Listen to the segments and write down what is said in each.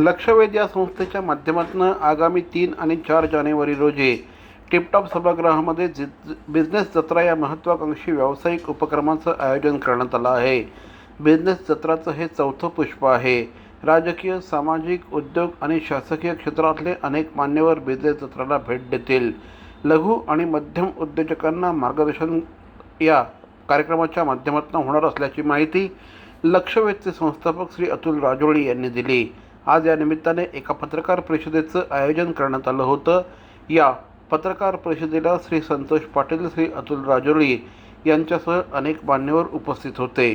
लक्षवेध या संस्थेच्या माध्यमातून आगामी तीन आणि चार जानेवारी रोजी टिपटॉप सभागृहामध्ये जि बिझनेस जत्रा या महत्त्वाकांक्षी व्यावसायिक उपक्रमाचं आयोजन करण्यात आलं आहे. बिझनेस जत्राचं हे चौथं पुष्प आहे. राजकीय सामाजिक उद्योग आणि शासकीय क्षेत्रातले अनेक मान्यवर बिझनेस जत्राला भेट देतील. लघु आणि मध्यम उद्योजकांना मार्गदर्शन या कार्यक्रमाच्या माध्यमातून होणार असल्याची माहिती लक्षवेधचे संस्थापक श्री अतुल राजोळी यांनी दिली. आज या निमित्ताने एका पत्रकार परिषदेचं आयोजन करण्यात आलं होतं. या पत्रकार परिषदेला श्री संतोष पाटील श्री अतुल राजोळी यांच्यासह अनेक मान्यवर उपस्थित होते.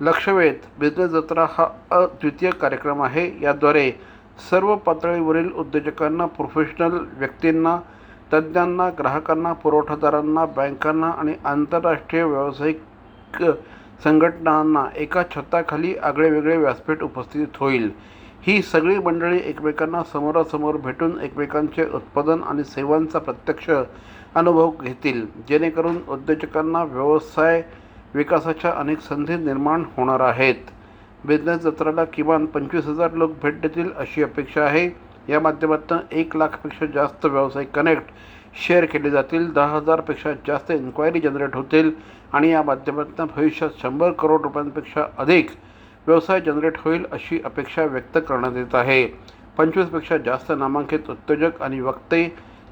लक्षवेध बिझनेस जत्रा हा अद्वितीय कार्यक्रम आहे. याद्वारे सर्व पातळीवरील उद्योजकांना प्रोफेशनल व्यक्तींना तज्ज्ञांना ग्राहकांना पुरवठादारांना बँकांना आणि आंतरराष्ट्रीय व्यावसायिक संघटनांना एका छताखाली आगळेवेगळे व्यासपीठ उपस्थित होईल. ही सगळी मंडळी एकमेकांना समोरासमोर भेटून एकमेकांचे उत्पादन आणि सेवांचा प्रत्यक्ष अनुभव घेतील. जेणेकरून उद्योजकांना व्यवसाय विकासाच्या अनेक संधी निर्माण होणार आहेत. बिझनेस जत्राला किमान पंचवीस हजार लोक भेट देतील अशी अपेक्षा आहे. या माध्यमातून एक लाखपेक्षा जास्त व्यावसायिक कनेक्ट शेअर केले जातील. दहा हजारपेक्षा जास्त इन्क्वायरी जनरेट होतील आणि या माध्यमातून भविष्यात शंभर करोड रुपयांपेक्षा अधिक व्यवसाय जनरेट होईल अशी अपेक्षा व्यक्त करण्यात येत आहे. पंचवीसपेक्षा जास्त नामांकित उद्योजक आणि वक्ते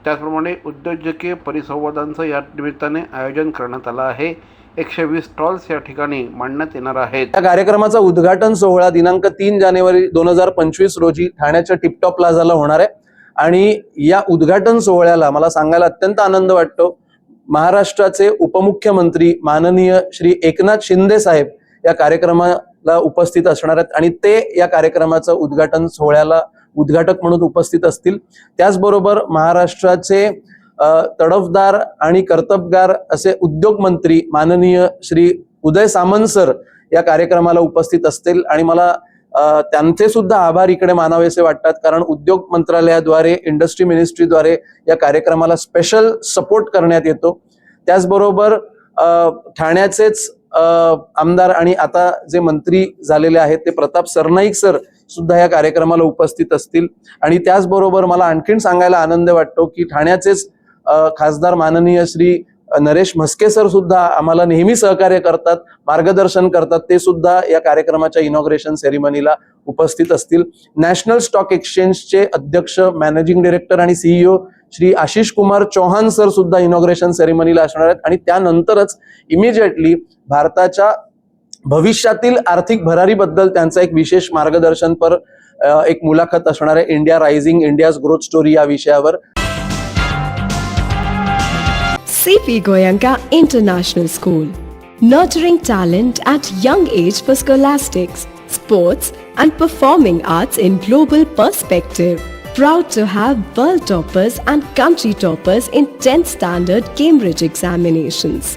त्याचप्रमाणे उद्योजकीय परिसंवादांचं या निमित्ताने आयोजन करण्यात आलं आहे. एकशे वीस स्टॉल्स या ठिकाणी मांडण्यात येणार आहेत. या कार्यक्रमाचा उद्घाटन सोहळा दिनांक तीन जानेवारी दोन हजार पंचवीस रोजी ठाण्याच्या टिपटॉप प्लाझाला होणार आहे. आणि या उद्घाटन सोहळ्याला मला सांगायला अत्यंत आनंद वाटतो. महाराष्ट्राचे उपमुख्यमंत्री माननीय श्री एकनाथ शिंदे साहेब या ला उपस्थित असणार आहेत. आणि ते या कार्यक्रमाचं उद्घाटन सोहळ्याला उद्घाटक म्हणून उपस्थित असतील. त्याचबरोबर महाराष्ट्राचे तडफदार आणि कर्तबगार असे उद्योग मंत्री माननीय श्री उदय सामंत सर या कार्यक्रमाला उपस्थित असतील. आणि मला त्यांचे सुद्धा आभार इकडे मानावेसे वाटतात. कारण उद्योग मंत्रालयाद्वारे इंडस्ट्री मिनिस्ट्रीद्वारे या कार्यक्रमाला स्पेशल सपोर्ट करण्यात येतो. त्याचबरोबर ठाण्याचेच आमदार आणि आता जे मंत्री झालेले आहेत ते प्रताप सरनाईक सर सुद्धा या कार्यक्रमाला उपस्थित असतील. आणि त्याचबरोबर मला आणखीन सांगायला आनंद वाटतो की ठाण्याचेच खासदार माननीय श्री नरेश म्हस्के सर सुद्धा आम्हाला नेहमी सहकार्य करतात मार्गदर्शन करतात. ते सुद्धा या कार्यक्रमाच्या इनॉग्रेशन सेरेमनीला उपस्थित असतील. नॅशनल स्टॉक एक्सचेंजचे अध्यक्ष मॅनेजिंग डिरेक्टर आणि सीईओ श्री आशिष कुमार चौहान सर सुद्धा इनॉग्रेशन सेरेमनीला असणार आहेत. आणि त्यानंतरच इमिजिएटली भारताच्या भविष्यातील आर्थिक भरारीबद्दल त्यांचं एक विशेष मार्गदर्शन पर एक मुलाखत असणार आहे India rising India's growth story या विषयावर. CP Goenka international school nurturing talent at young age for scholastics sports and performing arts in global perspective proud to have world toppers and country toppers in tenth standard Cambridge examinations